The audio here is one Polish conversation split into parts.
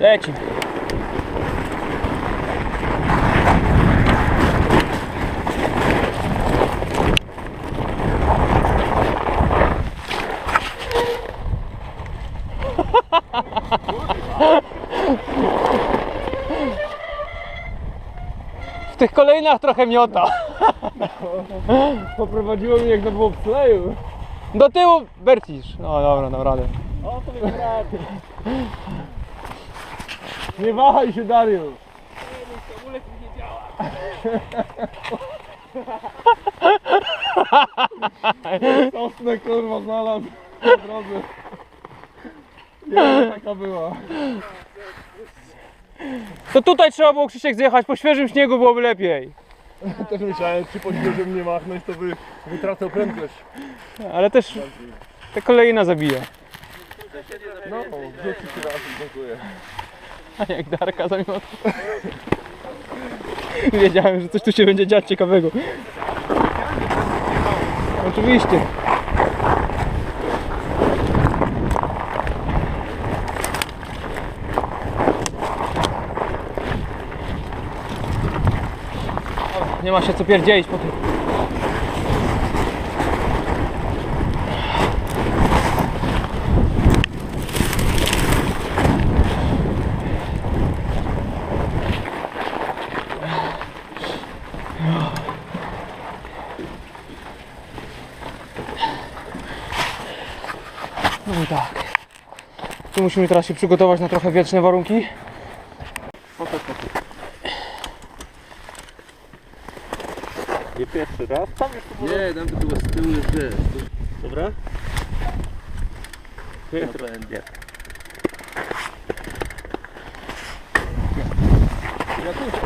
Leci. W tych kolejnach trochę miota. Poprowadziło mnie jak na bobsleju. Do tyłu Bercisz. No dobra, dam radę. O, to rady. Nie wahaj się, Dariusz. Sosnę kurwa znalazł na drodze. Nie, taka była. To tutaj trzeba było Krzysiek zjechać, po świeżym śniegu byłoby lepiej. Też myślałem, czy po świeżym mnie machnąć, to by wytracał prędkość. Ale też te kolejna zabija. No, wrzuci się raz, dziękuję. A jak Darka zamiot. Wiedziałem, że coś tu się będzie dziać ciekawego. Oczywiście. Nie ma się co pierdzielić po tym. Musimy teraz się przygotować na trochę wieczne warunki. Nie pierwszy raz? Tam już Nie, tam by było z tyłu jest wiesz. Dobra? Nie, to będzie. Ja tu.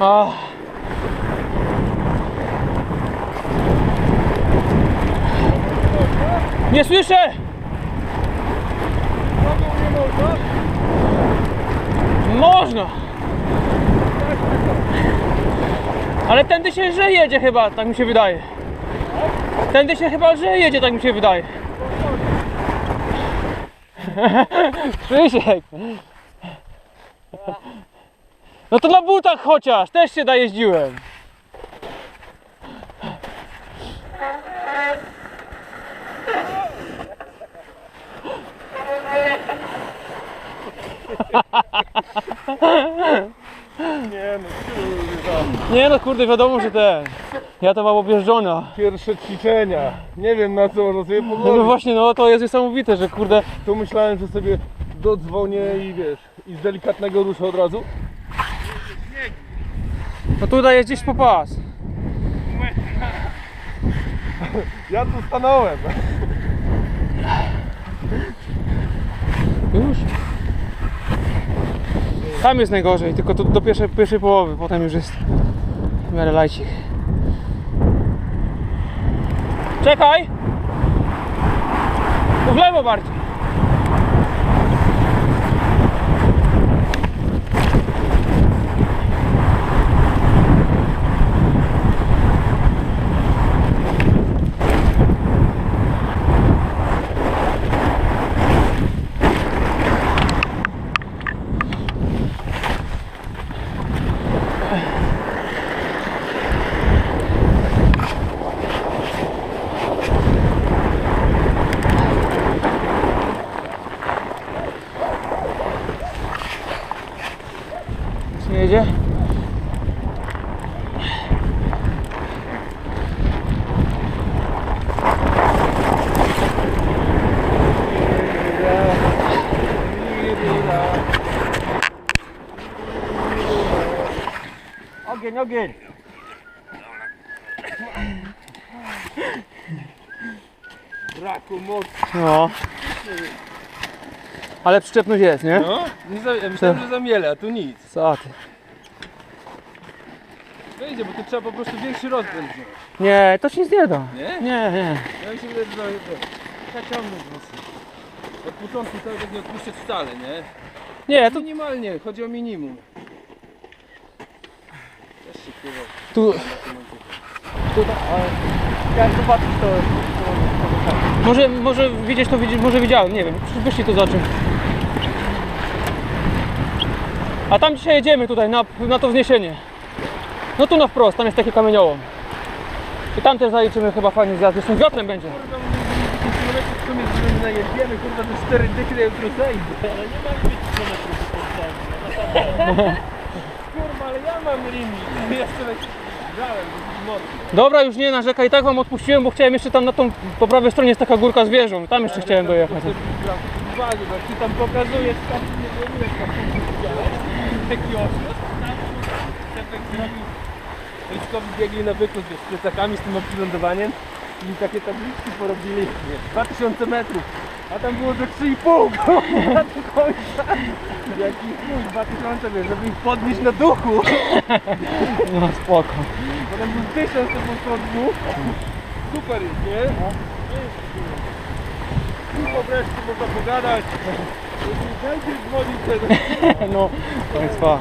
A. Nie słyszę! Można! Ale tędy się że jedzie chyba, tak mi się wydaje. Tędy się chyba że jedzie, tak mi się wydaje. Krzysiek! No to na butach chociaż, też się da jeździłem. Nie no, kurwa. Nie no kurde, wiadomo, że ten. Ja to mam objeżdżona. Pierwsze ćwiczenia. Nie wiem na co można sobie No, no pozwolić. właśnie, no to jest niesamowite, że kurde. Tu myślałem, że sobie dodzwonię i wiesz, i z delikatnego ruszę od razu. No tutaj jest gdzieś po pas. Ja tu stanąłem. Już. Tam jest najgorzej, tylko to do pierwszej, pierwszej połowy, potem już jest w miarę lajcik. Czekaj! W lewo bardziej. Nie jedzie? Ogień, ogień. Braku mocy. No. Ale przyczepność jest, nie? No? Nie za, ja myślałem, że zamiele, a tu nic. Co ty? Wejdzie, bo tu trzeba po prostu większy rozpęd wziąć. Nie, to nic nie da. Nie? Nie, nie. Ja mi się wydaje, że to- to- trzeba ciągnąć mocno. Od początku czas nie odpuszczać wcale, nie? Nie, to Minimalnie, chodzi o minimum. Też się kurwa. tu ale jak zobaczyć to... Może, może widzieć to, widzi- może widziałem, nie wiem. Wyszli to zobaczymy. A tam dzisiaj jedziemy tutaj, na, na to wzniesienie. No tu na wprost, tam jest taki kamieniołom. I tam też zaliczymy chyba fajny zjazd, z tym wiatrem będzie. Kurwa, mówię, 10 km w sumie że najedziemy, kurwa, to 4 dychy na jutro zejdę. Ale nie mam 5 km Kurwa, ale ja mam limit. Jeszcze tak grzałem, mocno. Dobra, już nie narzekaj, i tak wam odpuściłem, bo chciałem jeszcze tam na tą, po prawej stronie jest taka górka z wieżą. Tam jeszcze chciałem dojechać. Ci tam pokazujesz, tam nie wiem, jak tam widziałeś. Taki ośmiot, tam zrobił. Wojskowi biegli na wiesz, z plecakami, z tym przylądowaniem. I takie tabliczki porobili, wiesz, 2000 metrów. A tam było do 3,5 na do końca. Jaki chuj, 2000, wiesz, żeby ich podnieść na duchu. No spoko. Potem był 1000, to było dwóch. Super jest, nie? Tu wreszcie można pogadać. Dajcie dzwonić. No, państwa.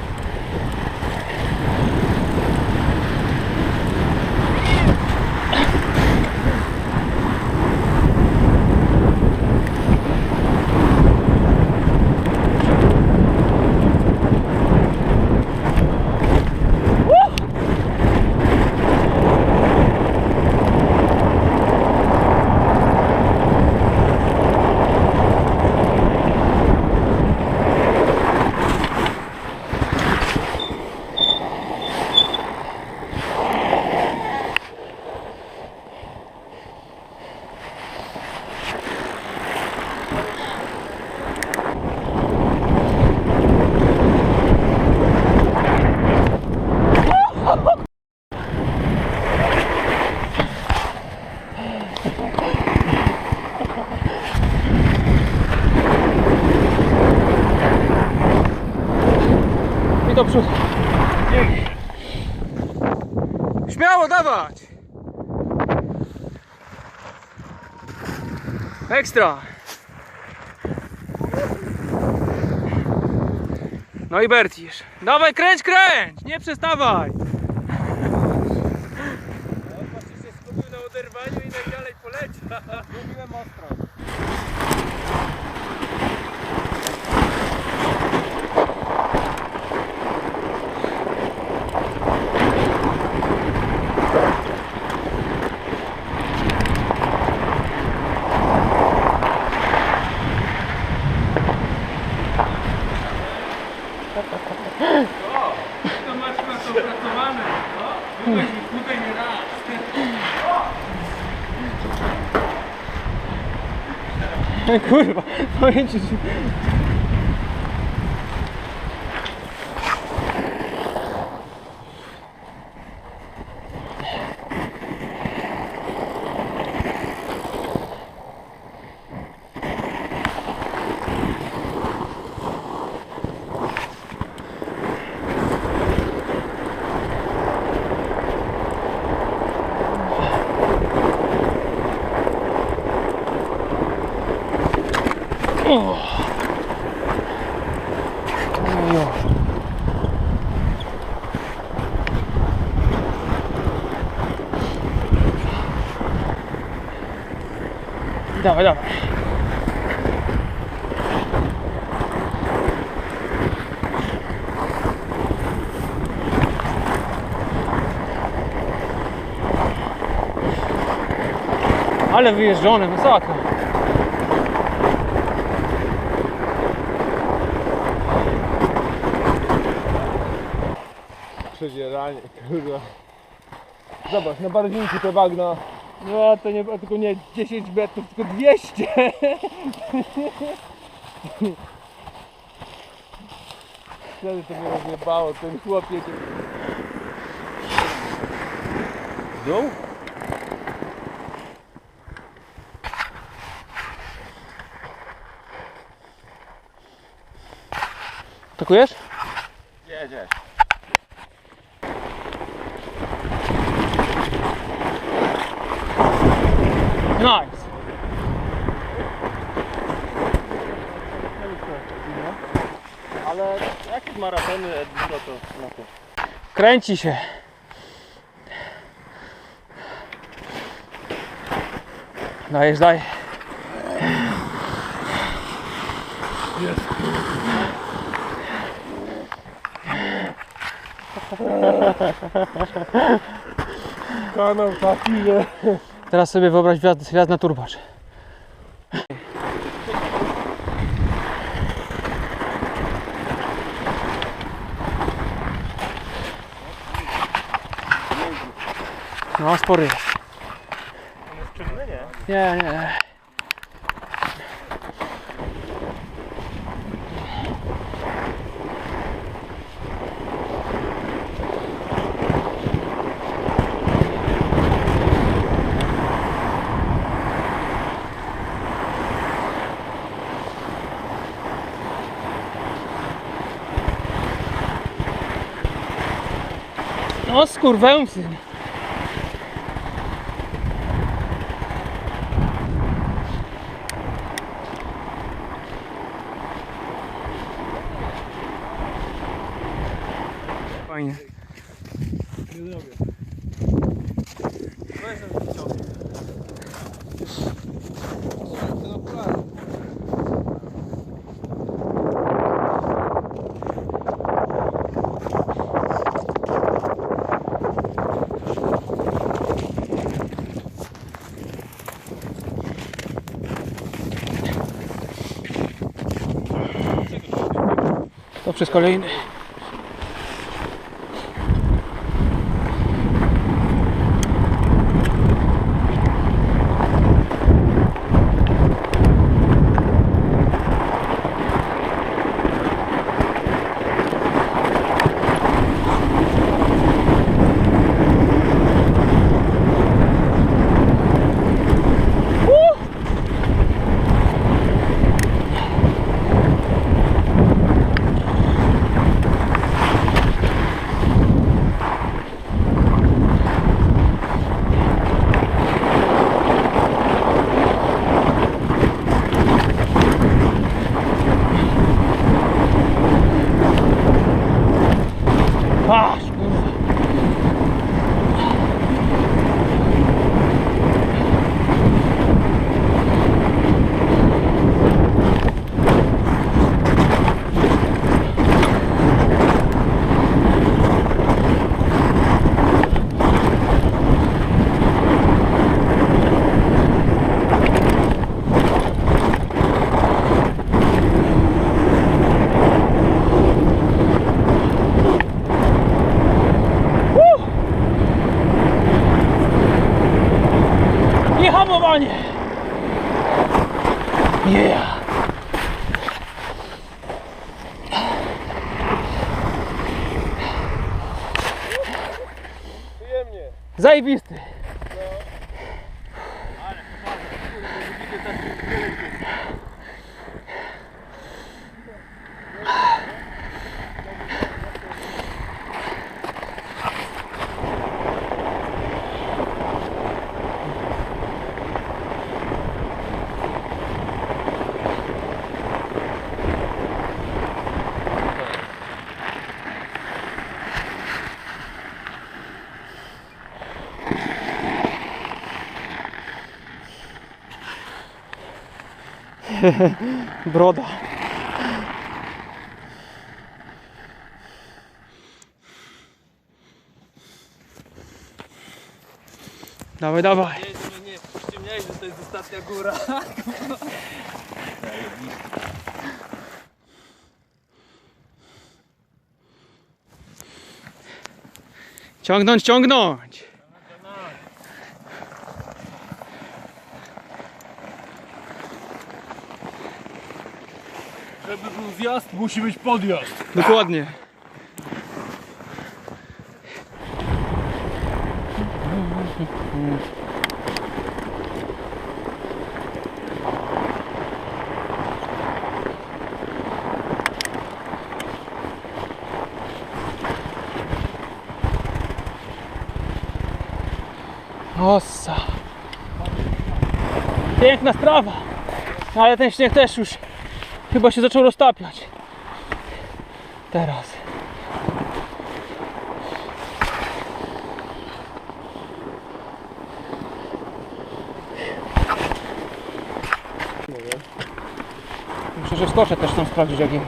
Do przodu. Śmiało dawać! Ekstra! No i Bertisz. Dawaj, kręć, kręć! Nie przestawaj! Patrzcie, się skupił na oderwaniu i najdalej poleciał. Mówiłem ostro. To masz na to opracowane. Tutaj, tutaj nie raz. Kurwa, powiem ci, że... Jo. Dawaj, dawaj. Ale wyjeżdżone, masakra. Przedzieranie, kurwa. Zobacz, na barwinku te bagna. No to nie, tylko nie 10 metrów, tylko 200. Wtedy to mnie rozjebało, ten chłopiec. Dół? Takujesz? kręci się. Dajesz, daj. Jest. Kanał taki, że... Teraz sobie wyobraź wjazd, wjazd na turbacz. No, spory jest. Nie? Nie. No skurwęsy. Fajnie. Przez kolejny. Yeah. Zajebisty. Broda. Dawaj, dawaj. Nie, żeby nie ściemniali, że to jest ostatnia góra. Ciągnąć, ciągnąć. Żeby był zjazd, musi być podjazd. Dokładnie. Ossa. Piękna sprawa. Ale ten śnieg też już chyba się zaczął roztapiać. Teraz. Muszę, że skoczę też tam sprawdzić jak jest.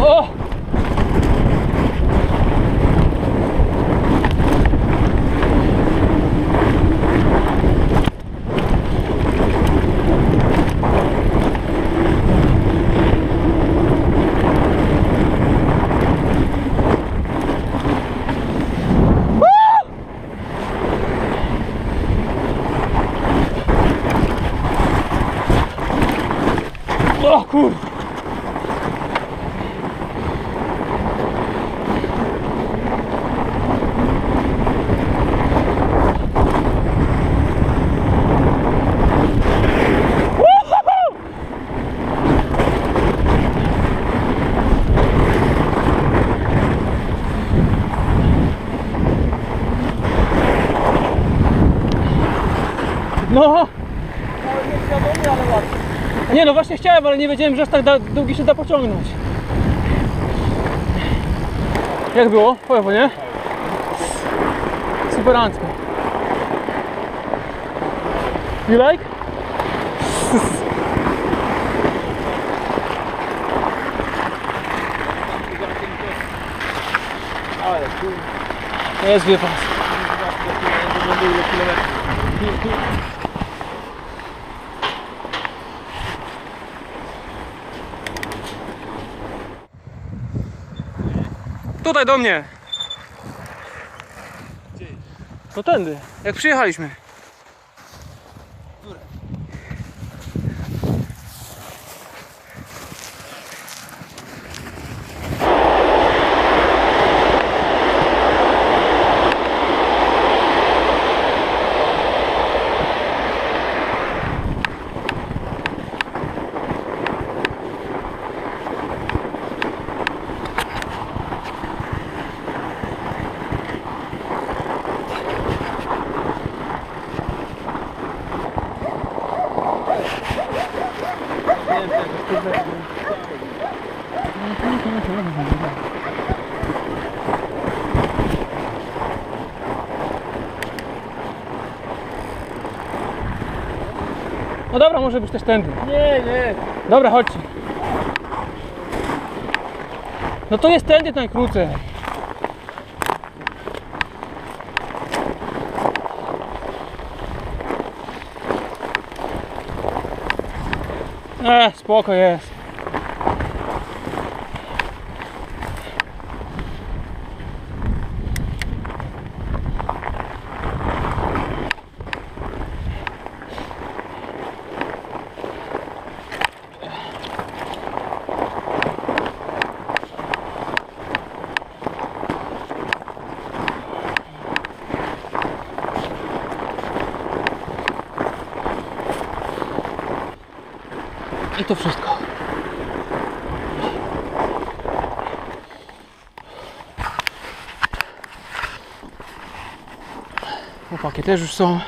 O! O kur... No! Chciałem, ale nie wiedziałem, że aż tak da, długi się da pociągnąć. Jak było? Powiem, nie? Superancko. You like? Ale jest ile kilometrów. Tutaj do mnie. No tędy, jak przyjechaliśmy. No dobra, może być też tędy. Nie, nie. Dobra, chodźcie. No to jest tędy najkrócej. E, spoko jest. I to wszystko. Chłopaki też już są.